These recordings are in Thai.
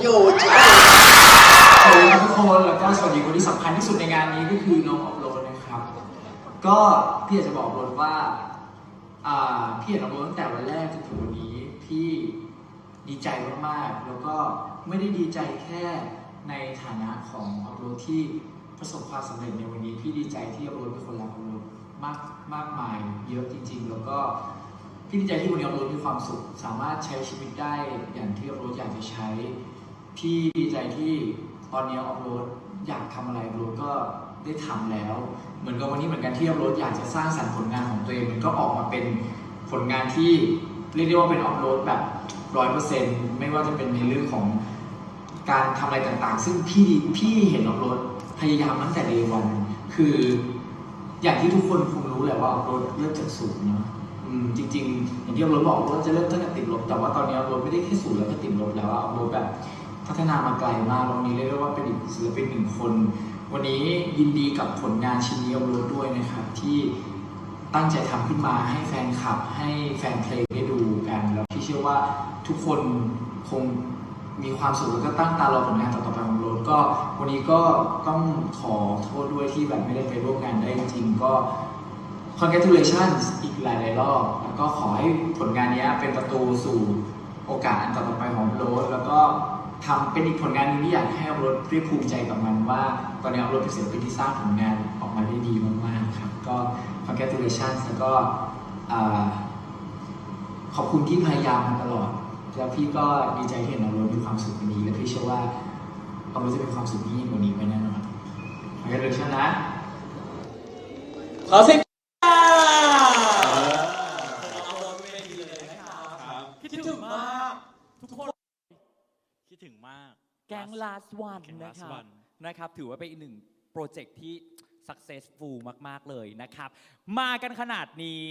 โยจิสวัสดีทุกคนแล้วก็สวัสดีคนที่สำคัญที่สุดในงานนี้ก็คือน้องอัพโหลดนะครับ ก็พี่อยากจะบอกโหลดว่าอ่าพี่เห็นอัพโหลดตั้งแต่วันแรกจนถึงวันนี้พี่ดีใจมากๆ แล้วก็ไม่ได้ดีใจแค่ในฐานะของอัพโหลดที่ประสบความสำเร็จในวันนี้พี่ดีใจที่อัพโหลดเป็นคนรักอัพโหลดมากมากมายเยอะจริง ๆ แล้วก็ พี่ดีใจที่วันนี้อัพโหลดมีความสุข สามารถใช้ชีวิตได้อย่างที่อัพโหลดอยากจะใช้ พี่ดีใจที่ตอนนี้อัพโหลดอยากทำอะไรอัพโหลดก็ได้ทำแล้ว เหมือนกับวันนี้เหมือนกันที่อัพโหลดอยากจะสร้างสรรค์ผลงานของตัวเองมันก็ออกมาเป็นผลงานที่เรียกได้ว่าเป็นอัพโหลดแบบร้อยเปอร์เซ็นต์ไม่ว่าจะเป็นในเรื่องของการทำอะไรต่างๆ ซึ่งพี่พี่เห็นอัพโหลดพยายามตั้งแต่เดวัน คือ อย่างที่ทุกคนคงรู้แหละว่าอัพโหลดเริ่มจากศูนย์เนาะ จริงๆอย่างที่อัพโหลดบอกว่าจะเริ่มตั้งแต่ติดลบ แต่ว่าตอนนี้อัพโหลดไม่ได้แค่ศูนย์แล้วก็ติดลบแล้วอะอัพโหลดแบบพัฒนามาไกลมากวันนี้เรียกได้ว่าเป็นอีกศิลปินหนึ่งคน วันนี้ยินดีกับผลงานชิ้นนี้อัพโหลด้วยนะครับ ที่ตั้งใจทำขึ้นมาให้แฟนคลับ ให้แฟนเพลงได้ดูกันแล้วพี่เชื่อว่าทุกคนคงมีความสุขแล้วก็ตั้งตารอผลงานต่อๆไปของโรดก็ วันนี้ก็ต้องขอโทษด้วยที่แบบไม่ได้ไปร่วมงานได้จริงก็ congratulations อีกหลายๆรอบ แล้วก็ขอให้ผลงานนี้เป็นประตูสู่โอกาสอันต่อไปของโรดแล้วก็ทำเป็นอีกผลงานหนึงที่อยากให้โรดเรียกภูมิใจกับมันว่า ตอนนี้โรดเป็นศิลปินที่สร้างผลงานออกมาได้ดีมากๆครับก็ congratulations แล้วก็ขอบคุณที่พยายามมาตลอด แล้วพี่ก็ดีใจที่เห็นโรดมีความสุขวันนี้ และพี่เชื่อว่าโรดจะมีความสุขยิ่งกว่านี้ไปแน่นอน congratulations นะขอเสียง คิดถึงมาก ทุกคนคิดถึงมาก แกง last one แก๊งนะ last ครับ one นะครับ ถือว่าเป็นอีกหนึ่งโปรเจกต์ที่ successful มาก ๆ เลยนะครับ มากันขนาดนี้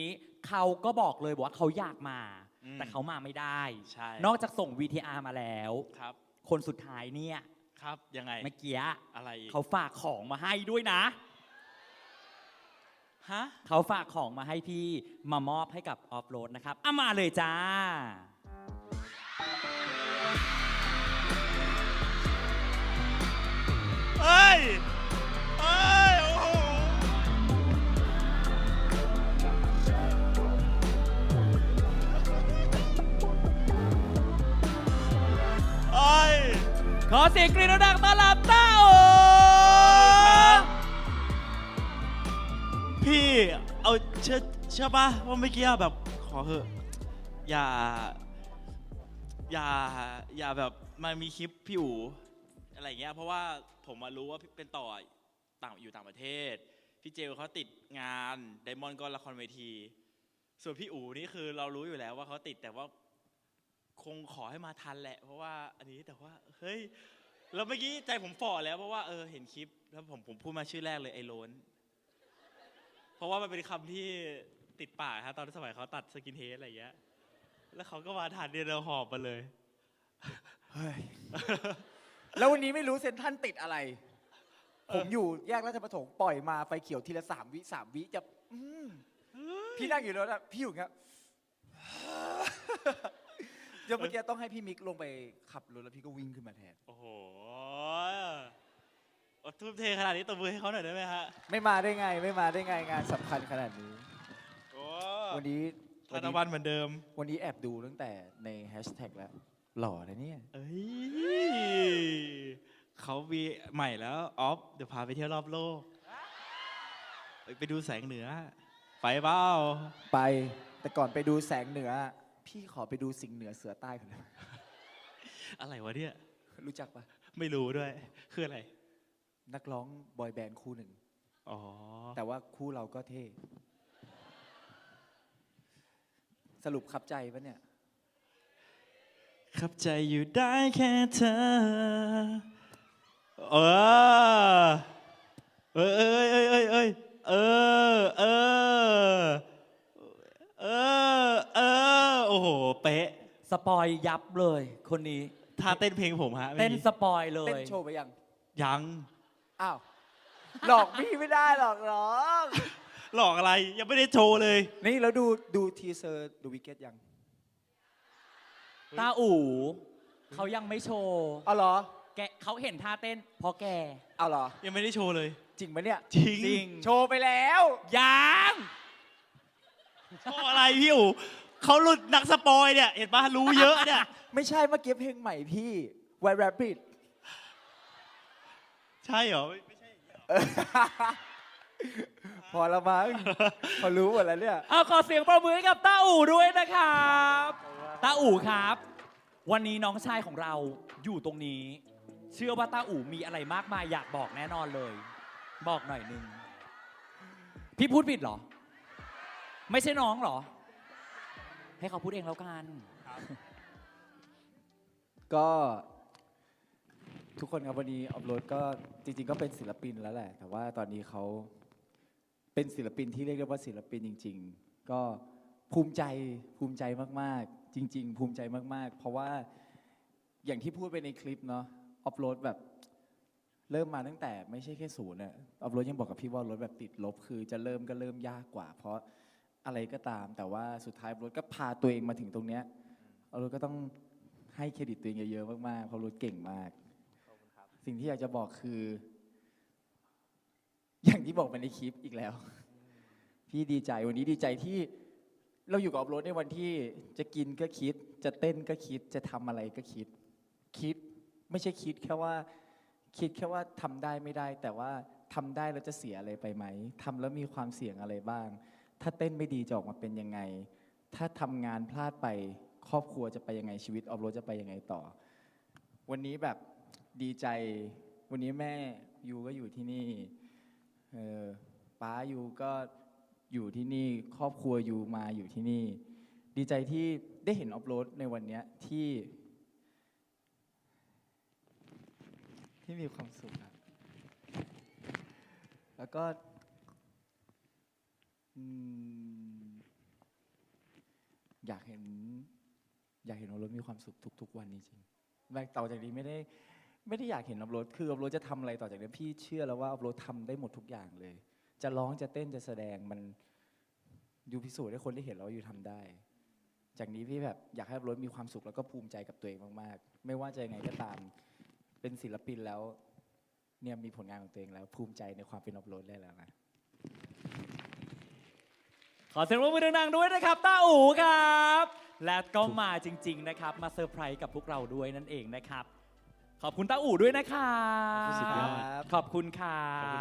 เขาก็บอกเลยบอกว่าเขาอยากมา อืม แต่เขามาไม่ได้ ใช่นอกจากส่ง VTR มาแล้ว ครับคนสุดท้ายเนี่ยครับยังไงเมื่อกี้อะไรอีกเขาฝากของมาให้ด้วยนะ ฮะ เขาฝากของมาให้พี่มามอบให้กับออฟโรดนะครับเอามาเลยจ้า เอ้ยโอ้โหเอ้ยขอเสียงกรี๊ดดังๆต้อนรับต้าโอพี่เอาเชื่อเชื่อป่ะว่าเมื่อกี้แบบขอเถอะอย่า อย่าอย่าแบบมันมีคลิปพี่อู๋อะไรเงี้ยเพราะว่า ผมมารู้ว่าเป็นต่อต่างอยู่ต่างประเทศ พี่เจลเขาติดงานไดมอนด์ก็ละครเวที ส่วนพี่อู๋นี่คือเรารู้อยู่แล้วว่าเขาติดแต่ว่าคงขอให้มาทันแหละ เพราะว่าอันนี้แต่ว่าเฮ้ยแล้วเมื่อกี้ใจผมฝ่อแล้วเพราะว่าเออเห็นคลิปแล้วผมผมพูดมาชื่อแรกเลยไอ้โลนเพราะว่ามันเป็นคำที่ติดปากฮะตอนสมัยเขาตัดสกินเฮดอะไรอย่างเงี้ย แล้วเขาก็มาทานเดียร์หอบมาเลยเฮ้ย แล้ววันนี้ไม่รู้เซนทรันติดอะไร ผมอยู่แยกราชประสงค์ปล่อยมาไฟเขียวทีละสามวิสามวิจะอืมพี่นั่งอยู่แล้วนะพี่อยู่อย่างเงี้ย เดี๋ยวเมื่อกี้ต้องให้พี่มิกลงไปขับรถแล้วพี่ก็วิ่งขึ้นมาแทน โอ้โหโอ้ทุ่มเทขนาดนี้ตบมือให้เขาหน่อยได้ไหมฮะไม่มาได้ไงไม่มาได้ไงงานสำคัญขนาดนี้โอ้วันนี้ธนวันเหมือนเดิม วันนี้แอบดูตั้งแต่ในแฮชแท็กแล้ว หล่อนะเนี่ย เอ้ยเขามีใหม่แล้วออฟเดี๋ยวพาไปเที่ยวรอบโลกเอ้ยไปดูแสงเหนือ ไปเปล่าไปแต่ก่อนไปดูแสงเหนือ พี่ขอไปดูสิงห์เหนือเสือใต้ก่อนนะอะไรวะเนี่ย รู้จักปะไม่รู้ด้วย คืออะไร นักร้องบอยแบนด์คู่หนึ่ง อ๋อ แต่ว่าคู่เราก็เท่ สรุปขับใจปะเนี่ย ขับใจอยู่ได้แค่เธอเออเอ้ยเอ้ยเอ้ยเอ้ยเอ้ยเออเออเออเออโอ้โหเป๊ะสปอยยับเลย คนนี้ท่าเต้นเพลงผมฮะเต้นสปอยเลเต้นย โชว์ไปยัง ยังอ้าว หลอกพี่ไม่ได้หรอกหรอก หลอกอะไรยังไม่ได้โชว์เลย นี่แล้วดูดูทีเซอร์ดูวิกเก็ตยัง ตาอู่เขายังไม่โชว์เอาเหรอ แกเขาเห็นท่าเต้นเพราะแก เอาเหรอ ยังไม่ได้โชว์เลย จริงไหมเนี่ย จริง จริง โชว์ไปแล้ว ยังโชว์อะไรพี่อู๋เขาหลุดนักสปอยเนี่ย เห็นปะรู้เยอะเนี่ย ไม่ใช่เมื่อกี้เพลงใหม่พี่ White Rabbit ใช่เหรอ ไม่ไม่ใช่พอละมั้งพอรู้หมดแล้วเนี่ย เอาขอเสียงประมือให้กับต้าอู่ด้วยนะครับ ตาอู่ครับ วันนี้น้องชายของเราอยู่ตรงนี้ เชื่อว่าตาอู่มีอะไรมากมายอยากบอกแน่นอนเลย บอกหน่อยหนึง พี่พูดผิดเหรอ ไม่ใช่น้องเหรอ ให้เขาพูดเองแล้วกัน ก็ทุกคนครับวันนี้ออฟโรดก็จริง ๆ ก็เป็นศิลปินแล้วแหละ แต่ว่าตอนนี้เขาเป็นศิลปินที่เรียกได้ว่าศิลปินจริง ๆ ก็ ภูมิใจภูมิใจมากๆ จริง ๆ ภูมิใจมาก ๆ เพราะว่าอย่างที่พูดไปในคลิปเนาะออฟโรดแบบเริ่มมาตั้งแต่ไม่ใช่แค่ศูนย์อะออฟโรดยังบอกกับพี่ว่ารถแบบติดลบ คือจะเริ่มก็เริ่มยากกว่า เพราะอะไรก็ตาม แต่ว่าสุดท้ายรถก็พาตัวเองมาถึงตรงเนี้ยออฟโรดก็ต้องให้เครดิตตัวเองเยอะๆมากๆเพราะรุดเก่งมาก สิ่งที่อยากจะบอกคือ อย่างที่บอกไปในคลิปอีกแล้ว พี่ดีใจวันนี้ดีใจที่ เราอยู่กับออฟโรดในวันที่จะกินก็คิด จะเต้นก็คิดจะทำอะไรก็คิด คิดไม่ใช่คิดแค่ว่า คิดแค่ว่าทำได้ไม่ได้ แต่ว่าทำได้แล้วจะเสียอะไรไปไหมทำแล้วมีความเสี่ยงอะไรบ้าง ถ้าเต้นไม่ดีจะออกมาเป็นยังไง ถ้าทำงานพลาดไปครอบครัวจะไปยังไงชีวิตออฟโรดจะไปยังไงต่อ วันนี้แบบดีใจ วันนี้แม่ยูก็อยู่ที่นี่เออป้ายูก็ อยู่ที่นี่ครอบครัวอยู่มาอยู่ที่นี่ ดีใจที่ได้เห็นออฟโรดในวันนี้ที่ ที่มีความสุขครับแล้วก็อยากเห็น อยากเห็นออฟโรดมีความสุขทุก ๆ วันจริงๆแบบต่อจากนี้ไม่ได้ไม่ได้อยากเห็นออฟโรดคือออฟโรดจะทำอะไรต่อจากนี้พี่เชื่อแล้วว่าออฟโรดทำได้หมดทุกอย่างเลย จะร้องจะเต้นจะแสดงมันยูพิสูจน์ให้คนได้เห็นแล้วว่ายูทำได้ จากนี้พี่แบบอยากให้ออฟโรดมีความสุขแล้วก็ภูมิใจกับตัวเองมากๆ ไม่ว่าจะยังไงก็ตามเป็นศิลปินแล้วเนี่ยมีผลงานของตัวเองแล้ว ภูมิใจในความเป็นออฟโรดได้แล้วนะขอเสียงปรบมือดังๆด้วยนะครับต้าอู่ครับ และก็มาจริง ๆนะครับ มาเซอร์ไพรส์กับพวกเราด้วยนั่นเองนะครับ ขอบคุณต้าอู่ด้วยนะครับ ขอบคุณครับ